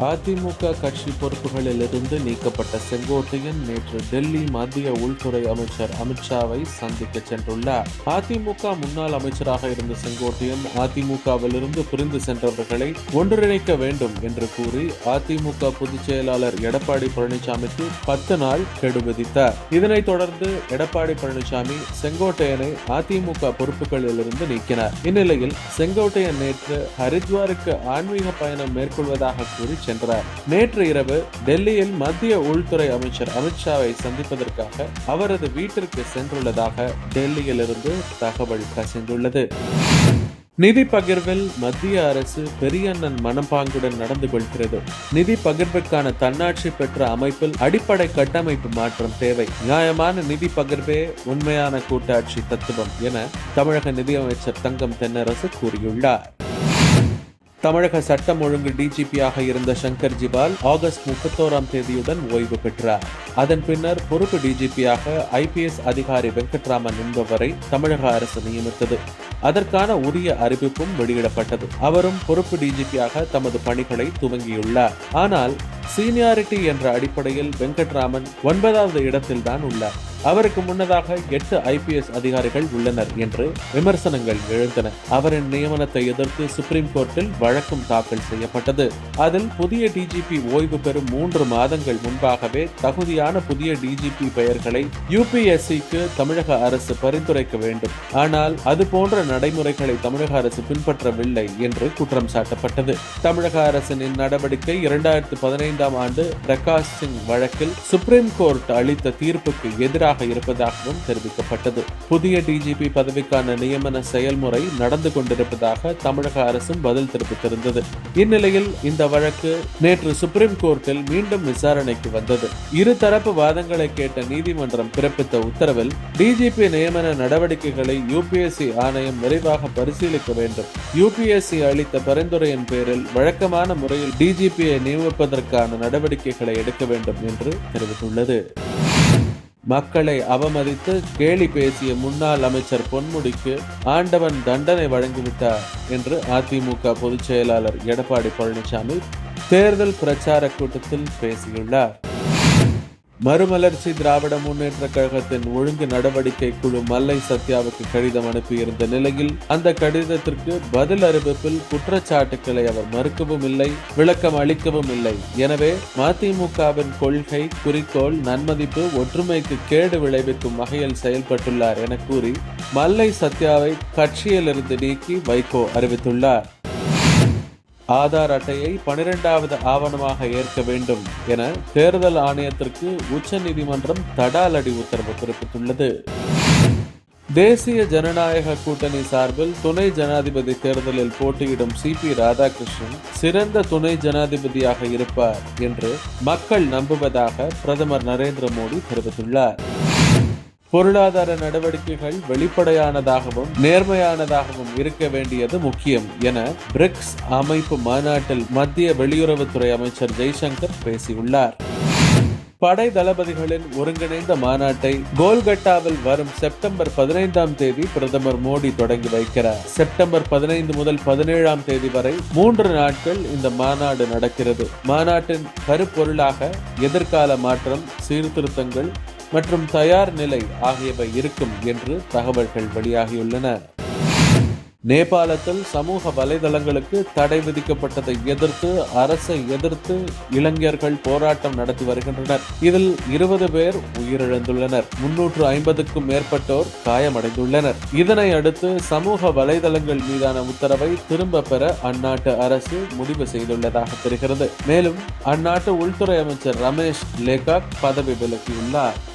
அதிமுக கட்சி பொறுப்புகளிலிருந்து நீக்கப்பட்ட செங்கோட்டையன் நேற்று டெல்லி மத்திய உள்துறை அமைச்சர் அமித்ஷாவை சந்திக்க சென்றுள்ளார். அதிமுக முன்னாள் அமைச்சராக இருந்த செங்கோட்டையன் அதிமுகவிலிருந்து பிரிந்து சென்றவர்களை ஒன்றிணைக்க வேண்டும் என்று கூறி அதிமுக பொதுச் செயலாளர் எடப்பாடி பழனிசாமிக்கு பத்து நாள் கெடு விதித்தார். இதனைத் தொடர்ந்து எடப்பாடி பழனிசாமி செங்கோட்டையனை அதிமுக பொறுப்புகளிலிருந்து நீக்கினார். இந்நிலையில் செங்கோட்டையன் நேற்று ஹரித்வாருக்கு ஆன்மீக பயணம் மேற்கொள்வதாக கூறி வருகின்றார் நேற்று இரவு டெல்லியில் மத்திய உள்துறை அமைச்சர் அமித்ஷாவை சந்திப்பதற்காக அவரது வீட்டிற்கு சென்றுள்ளதாக டெல்லியிலிருந்து தகவல் கசிந்துள்ளது. நிதி பகிர்வில் மத்திய அரசு பெரியண்ணன் மனப்பாங்குடன் நடந்து கொள்கிறது. நிதி பகிர்வுக்கான தன்னாட்சி பெற்ற அமைப்பில் அடிப்படை கட்டமைப்பு மாற்றம் தேவை. நியாயமான நிதி பகிர்வே உண்மையான கூட்டாட்சி தத்துவம் என தமிழக நிதியமைச்சர் தங்கம் தென்னரசு கூறியுள்ளார். தமிழக சட்டம் ஒழுங்கு டிஜிபியாக இருந்த சங்கர் ஜிவால் ஆகஸ்ட் முப்பத்தோராம் தேதியுடன் ஓய்வு பெற்றார். அதன் பின்னர் பொறுப்பு டிஜிபியாக ஐபிஎஸ் அதிகாரி வெங்கட்ராமன் என்பவரை தமிழக அரசு நியமித்தது. அதற்கான உரிய அறிவிப்பும் வெளியிடப்பட்டது. அவரும் பொறுப்பு டிஜிபியாக தமது பணிகளை துவங்கியுள்ளார். ஆனால் சீனியாரிட்டி என்ற அடிப்படையில் வெங்கட்ராமன் ஒன்பதாவது இடத்தில்தான் உள்ளார். அவருக்கு முன்னதாக எட்டு ஐபிஎஸ் அதிகாரிகள் உள்ளனர் என்று விமர்சனங்கள் எழுந்தன. அவரின் நியமனத்தை எதிர்த்து சுப்ரீம் கோர்ட்டில் வழக்கும் தாக்கல் செய்யப்பட்டது. அதில் புதிய டிஜிபி ஓய்வு பெறும் மூன்று மாதங்கள் முன்பாகவே தகுதியான புதிய டிஜிபி பெயர்களை யுபிஎஸ்சிக்கு தமிழக அரசு பரிந்துரைக்க வேண்டும். ஆனால் அது போன்ற நடைமுறைகளை தமிழக அரசு பின்பற்றவில்லை என்று குற்றம் சாட்டப்பட்டது. தமிழக அரசின் இந்நடவடிக்கை இரண்டாயிரத்தி பதினைந்தாம் ஆண்டு பிரகாஷ் சிங் வழக்கில் சுப்ரீம் கோர்ட் அளித்த தீர்ப்புக்கு எதிராக இருப்பதாகவும் தெரிவிக்கப்பட்டது. புதிய டிஜிபி பதவிக்கான நியமன செயல்முறை நடந்து கொண்டிருப்பதாக தமிழக அரசும் பதில் தெரிவித்திருந்தது. இந்நிலையில் இந்த வழக்கு நேற்று சுப்ரீம் கோர்ட்டில் மீண்டும் விசாரணைக்கு வந்தது. இருதரப்பு வாதங்களை கேட்ட நீதிமன்றம் பிறப்பித்த உத்தரவில் டிஜிபி நியமன நடவடிக்கைகளை யூபிஎஸ்சி ஆணையம் விரைவாக பரிசீலிக்க வேண்டும். யூபிஎஸ்சி அளித்த பரிந்துரையின் பேரில் வழக்கமான முறையில் டிஜிபியை நியமிப்பதற்கான நடவடிக்கைகளை எடுக்க வேண்டும் என்று தெரிவித்துள்ளது. மக்களை அவமதித்து கேலி பேசிய முன்னாள் அமைச்சர் பொன்முடிக்கு ஆண்டவன் தண்டனை வழங்கிவிட்டார் என்று அதிமுக பொதுச் செயலாளர் எடப்பாடி பழனிசாமி தேர்தல் பிரச்சார கூட்டத்தில் பேசியுள்ளார். மறுமலர்ச்சி திராவிட முன்னேற்ற கழகத்தின் ஒழுங்கு நடவடிக்கை குழு மல்லை சத்யாவுக்கு கடிதம் அனுப்பியிருந்த நிலையில் அந்த கடிதத்திற்கு பதில் அறிவிப்பில் குற்றச்சாட்டுக்களை அவர் மறுக்கவும் இல்லை விளக்கம் அளிக்கவும் இல்லை. எனவே மதிமுகவின் கொள்கை குறிக்கோள் நன்மதிப்பு ஒற்றுமைக்கு கேடு விளைவிக்கும் வகையில் செயல்பட்டுள்ளார் என கூறி மல்லை சத்யாவை கட்சியிலிருந்து நீக்கி வைகோ அறிவித்துள்ளார். ஆதார் அட்டையை பனிரெண்டாவது ஆவணமாக ஏற்க வேண்டும் என தேர்தல் ஆணையத்திற்கு உச்ச நீதிமன்றம் தடாலடி உத்தரவு பிறப்பித்துள்ளது. தேசிய ஜனநாயக கூட்டணி சார்பில் துணை ஜனாதிபதி தேர்தலில் போட்டியிடும் சி பி ராதாகிருஷ்ணன் சிறந்த துணை ஜனாதிபதியாக இருப்பார் என்று மக்கள் நம்புவதாக பிரதமர் நரேந்திர மோடி தெரிவித்துள்ளார். பொருளாதார நடவடிக்கைகள் வெளிப்படையானதாகவும் நேர்மையானதாகவும் இருக்க வேண்டியது முக்கியம் என பிரிக்ஸ் அமைப்பு மாநாட்டில் மத்திய வெளியுறவுத்துறை அமைச்சர் ஜெய்சங்கர் பேசியுள்ளார். படை தளபதிகளின் ஒருங்கிணைந்த மாநாட்டை கோல்கட்டாவில் வரும் செப்டம்பர் பதினைந்தாம் தேதி பிரதமர் மோடி தொடங்கி வைக்கிறார். செப்டம்பர் பதினைந்து முதல் பதினேழாம் தேதி வரை மூன்று நாட்கள் இந்த மாநாடு நடக்கிறது. மாநாட்டின் கருப்பொருளாக எதிர்கால மாற்றம் சீர்திருத்தங்கள் மற்றும் தயார் நிலை ஆகியவை இருக்கும் என்று தகவல்கள் வெளியாகியுள்ளன. நேபாளத்தில் சமூக வலைதளங்களுக்கு தடை விதிக்கப்பட்டதை எதிர்த்து அரசை எதிர்த்து இளைஞர்கள் போராட்டம் நடத்தி வருகின்றனர். இதில் இருபது பேர் உயிரிழந்துள்ளனர். முன்னூற்று ஐம்பதுக்கும் மேற்பட்டோர் காயமடைந்துள்ளனர். இதனை அடுத்து சமூக வலைதளங்கள் மீதான உத்தரவை திரும்ப பெற அந்நாட்டு அரசு முடிவு செய்துள்ளதாக தெரிகிறது. மேலும் அந்நாட்டு உள்துறை அமைச்சர் ரமேஷ் லேகாக் பதவி விலகியுள்ளார்